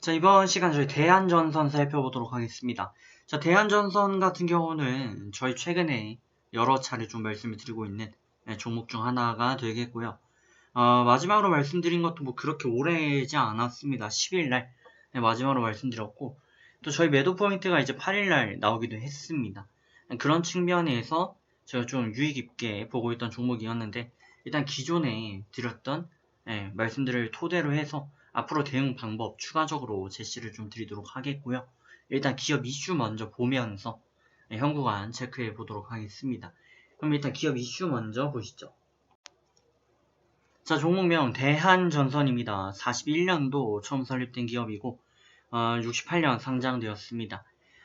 자, 이번 시간 저희 대한전선 살펴보도록 하겠습니다. 자, 대한전선 같은 경우는 저희 최근에 여러 차례 좀 말씀을 드리고 있는 네, 종목 중 하나가 되겠고요. 어, 마지막으로 말씀드린 것도 뭐 그렇게 오래지 않았습니다. 10일날 네, 마지막으로 말씀드렸고 또 저희 매도 포인트가 이제 8일날 나오기도 했습니다. 그런 측면에서 제가 좀 유의 깊게 보고 있던 종목이었는데 일단 기존에 드렸던 네, 말씀들을 토대로 해서 앞으로 대응 방법 추가적으로 제시를 좀 드리도록 하겠고요. 일단 기업 이슈 먼저 보면서 네, 현구간 체크해 보도록 하겠습니다. 그럼 일단 기업 이슈 먼저 보시죠. 자, 종목명 대한전선입니다. 41년도 처음 설립된 기업이고 어, 68년 상장되었습니다.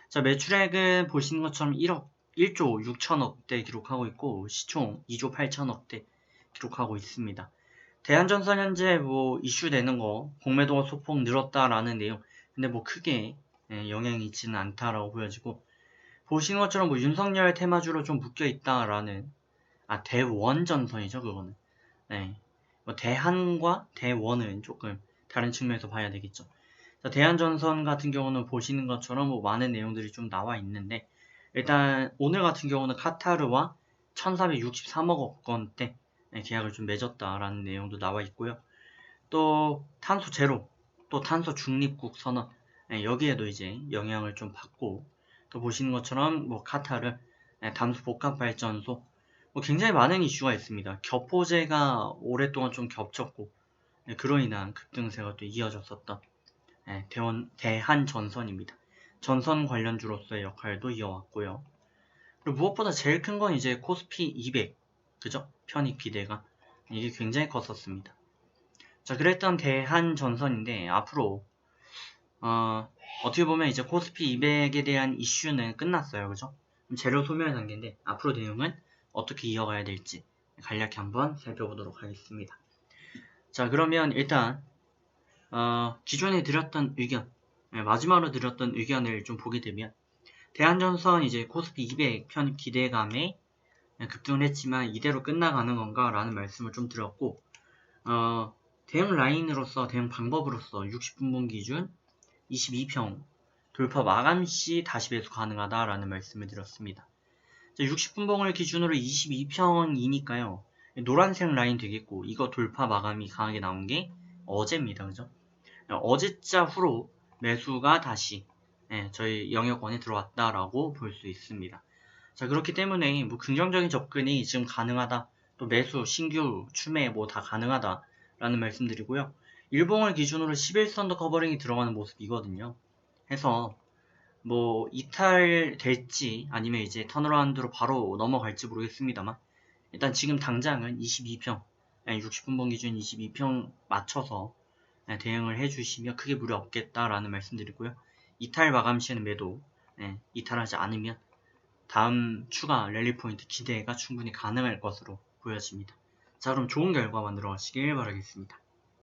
자, 매출액은 보시는 것처럼 1억 1조 6천억대 기록하고 있고 시총 2조 8천억대 기록하고 있습니다. 대한전선 현재 뭐 이슈되는 거 공매도가 소폭 늘었다라는 내용. 근데 뭐 크게 예, 영향이 있지는 않다라고 보여지고 보시는 것처럼 뭐 윤석열 테마주로 좀 묶여 있다라는 아 대원전선이죠 그거는. 네. 뭐 대한과 대원은 조금 다른 측면에서 봐야 되겠죠. 자, 대한전선 같은 경우는 보시는 것처럼 뭐 많은 내용들이 좀 나와 있는데 일단 오늘 같은 경우는 카타르와 1463억 원대 네, 계약을 좀 맺었다라는 내용도 나와 있고요. 또 탄소 제로, 또 탄소 중립국 선언 네, 여기에도 이제 영향을 좀 받고 또 보시는 것처럼 뭐 카타르 네, 담수 복합 발전소 뭐 굉장히 많은 이슈가 있습니다. 겹포제가 오랫동안 좀 겹쳤고 그로 인한 급등세가 또 이어졌었던 대원, 대한 전선입니다. 전선 관련주로서의 역할도 이어왔고요. 그리고 무엇보다 제일 큰 건 이제 코스피 200 그죠? 편입 기대가 이게 굉장히 컸었습니다. 자, 그랬던 대한 전선인데 앞으로 어, 어떻게 보면 이제 코스피 200에 대한 이슈는 끝났어요. 그죠? 재료 소멸 단계인데 앞으로 내용은 어떻게 이어가야 될지 간략히 한번 살펴보도록 하겠습니다. 자, 그러면 일단 어, 기존에 드렸던 의견 네, 마지막으로 드렸던 의견을 좀 보게 되면 대한전선 이제 코스피 200 편입 기대감에 급등을 했지만 이대로 끝나가는 건가 라는 말씀을 좀 드렸고 어, 대응 라인으로서 대응 방법으로서 60분분 기준 22평 돌파 마감 시 다시 배수 가능하다라는 말씀을 드렸습니다. 60분봉을 기준으로 22평이니까요. 노란색 라인 되겠고 이거 돌파 마감이 강하게 나온 게 어제입니다. 그죠? 어제자 후로 매수가 다시 예, 저희 영역권에 들어왔다라고 볼 수 있습니다. 자, 그렇기 때문에 뭐 긍정적인 접근이 지금 가능하다. 또 매수, 신규, 추매 뭐 다 가능하다라는 말씀드리고요. 일봉을 기준으로 11선도 커버링이 들어가는 모습이거든요. 해서 뭐 이탈될지 아니면 이제 턴어라운드로 바로 넘어갈지 모르겠습니다만 일단 지금 당장은 22평 60분봉 기준 22평 맞춰서 예, 대응을 해주시면 크게 무리 없겠다라는 말씀드리고요. 이탈 마감 시에는 매도 네, 이탈하지 않으면 다음 추가 랠리 포인트 기대가 충분히 가능할 것으로 보여집니다. 자 그럼 좋은 결과 만들어 가시길 바라겠습니다.